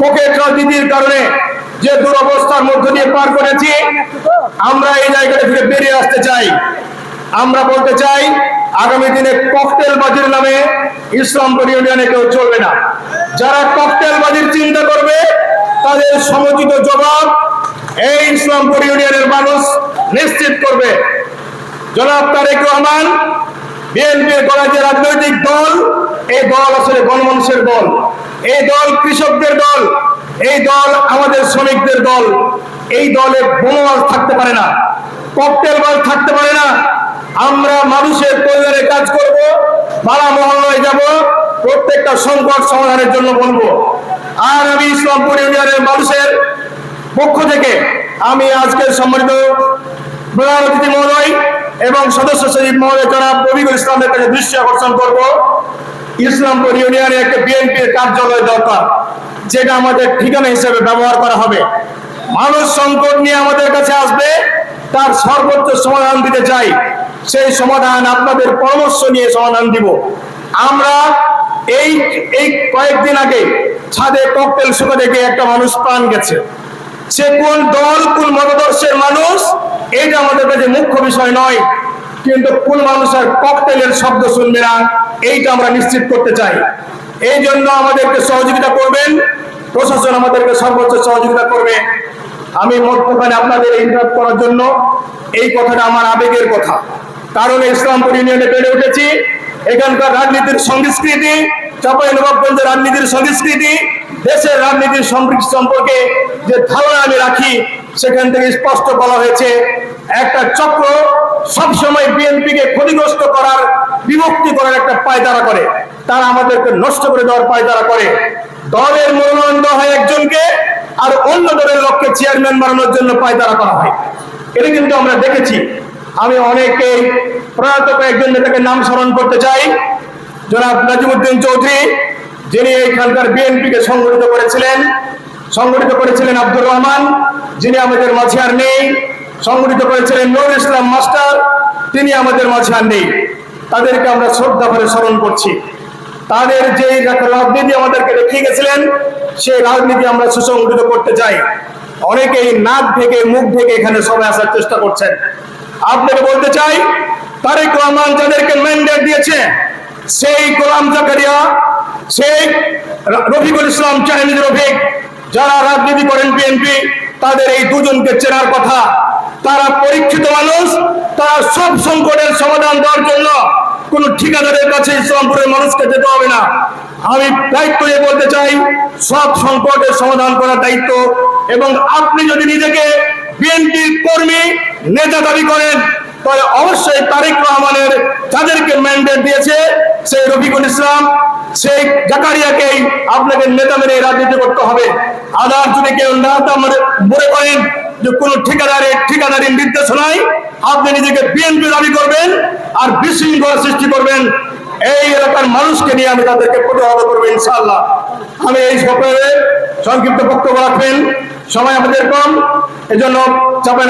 Pocket রাজনীতির কারণে যে দুরবস্থার মধ্য দিয়ে পার করেছি, আমরা এই জায়গাটা থেকে বেরিয়ে আসতে চাই। আমরা বলতে চাই, আগামী দিনে ককটেল বাজির নামে ইসলামপুর ইউনিয়নে কেউ চলবে না। যারা ককটেল বাজির চিন্তা করবে, তাদের সমুচিত জবাব এই ইসলামপুর ইউনিয়নের মানুষ নিশ্চিত করবে। জনাব তারেক রহমান বিএনপির গড়া যে রাজনৈতিক দল, এই দল আসলে গণমানুষের দল, এই দল কৃষকদের দল, এই দল আমাদের শ্রমিকদের দল, এই দলে বোমাবাজ থাকতে পারে না, ককটেল বাজ থাকতে পারে না। আমরা মানুষের কল্যাণে কাজ করব পাড়া মহল্লায় যাব, প্রত্যেকটা সংকট সমাধানের জন্য বলব। আর আমি ইসলামপুর ইউনিয়নের মানুষের পক্ষ থেকে আমি আজকের সম্মানিত প্রধান অতিথি মহোদয় এবং সদস্য সচিব মহোদয় জনাব রবিকুল ইসলামের কাছে দৃষ্টি আকর্ষণ করব। ইসলামপুর ইউনিয়নে একটা বিএনপির কার্যালয় দরকার, যেটা আমাদের ঠিকানা হিসেবে ব্যবহার করা হবে। মানুষ সংকট নিয়ে আমাদের কাছে আসবে, তার সর্বোচ্চ সমাধান দিতে চাই। সেই সমাধান আপনাদের পরামর্শ নিয়ে সমাধান দিব। আমরা এই এই কয়েকদিন আগে ছাদে ককটেল শুকা দেখে একটা মানুষ প্রাণ গেছে। সে কোন দল, কোন মতাদর্শের মানুষ এটা আমাদের কাছে মুখ্য বিষয় নয়। কিন্তু কোন মানুষের ককটেলের শব্দ শুনবে না, এইটা আমরা নিশ্চিত করতে চাই। এই জন্য আমাদেরকে সহযোগিতা করবেন। প্রশাসন আমাদেরকে সর্বোচ্চ সহযোগিতা করবে। আমি মধ্যখানে আপনাদের ইন্টারাপ্ট করার জন্য এই কথাটা আমার আবেগের কথা। কারণ ইসলামপুর ইউনিয়নে বেড়ে উঠেছি। এখানকার রাজনীতির সংস্কৃতি চাপাই নবাবগঞ্জের রাজনীতির সংস্কৃতি, দেশের রাজনীতির সম্পর্কে যে ধারণা আমি রাখি সেখান থেকে স্পষ্ট বলা হয়েছে, একটা চক্র সবসময় বিএনপিকে ক্ষতিগ্রস্ত করার, বিভক্তি করার একটা পায়তারা করে। তারা আমাদেরকে নষ্ট করে দেওয়ার পায়তারা করে। দলের মনোনয়ন দেওয়া হয় একজনকে, আর অন্য দলের লক্ষ্যে চেয়ারম্যান বানানোর জন্য পায়তারা করা হয়। এটা কিন্তু আমরা দেখেছি। আমি অনেকেই প্রয়াত কয়েকজন নেতাকে নাম স্মরণ করতে চাই। জনাব নাজিমুদ্দিন চৌধুরী, যিনি এইখানকার বিএনপিকে সংগঠিত করেছিলেন সংগঠিত করেছিলেন আব্দুর রহমান, যিনি আমাদের মাঝে আর নেই। সংগঠিত করেছিলেন নুর ইসলাম মাস্টার, তিনি আমাদের মাঝে আর নেই। তাদেরকে আমরা শ্রদ্ধা করে স্মরণ করছি। তাদের যে রাজনীতি আমাদেরকে রেখে গেছিলেন, সেই রাজনীতি আমরা সুসংগঠিত করতে চাই। অনেকেই নাক থেকে মুখ থেকে এখানে সবাই আসার চেষ্টা করছেন। আপনাকে বলতে চাই, তারেক রহমান যাদেরকে ম্যান্ডেট দিয়েছে, সেই গোলাম জাকারিয়া, সেই রফিকুল ইসলাম চাইনিজ রফিক যারা রাজনীতি করেন বিএনপি, তাদের এই দুজনকে চেনার কথা। তারা পরীক্ষিত মানুষ, তারা সব সংকটের সমাধান দেওয়ার জন্য কোন ঠিকাদারের কাছে ইসলামপুরের মানুষকে যেতে হবে না। আমি দায়িত্ব নিয়ে বলতে চাই, সব সংকটের সমাধান করার দায়িত্ব। এবং আপনি যদি নিজেকে বিএনপির কর্মী, নেতা দাবি করেন, তাহলে অবশ্যই তারেক যাদেরকে ম্যান্ডেট দিয়েছে সেই রফিকুল ইসলাম, সেই জাকারিয়াকেই আপনাকে নেতা মেনে রাজনীতি করতে হবে। আদার যদি কেউ না মনে করেন যে কোন ঠিকাদারের ঠিকাদারির নির্দেশনায় আপনি নিজেকে বিএনপি দাবি করবেন আর বিশৃঙ্খলা সৃষ্টি করবেন। এই এলাকার মানুষকে নিয়ে আমি তাদেরকে প্রতিহত করব ইনশাআল্লাহ। আমি এই সফরে সংক্ষিপ্ত বক্তব্য রাখবেন। সময় আমাদের কম, এজন্য চাপাই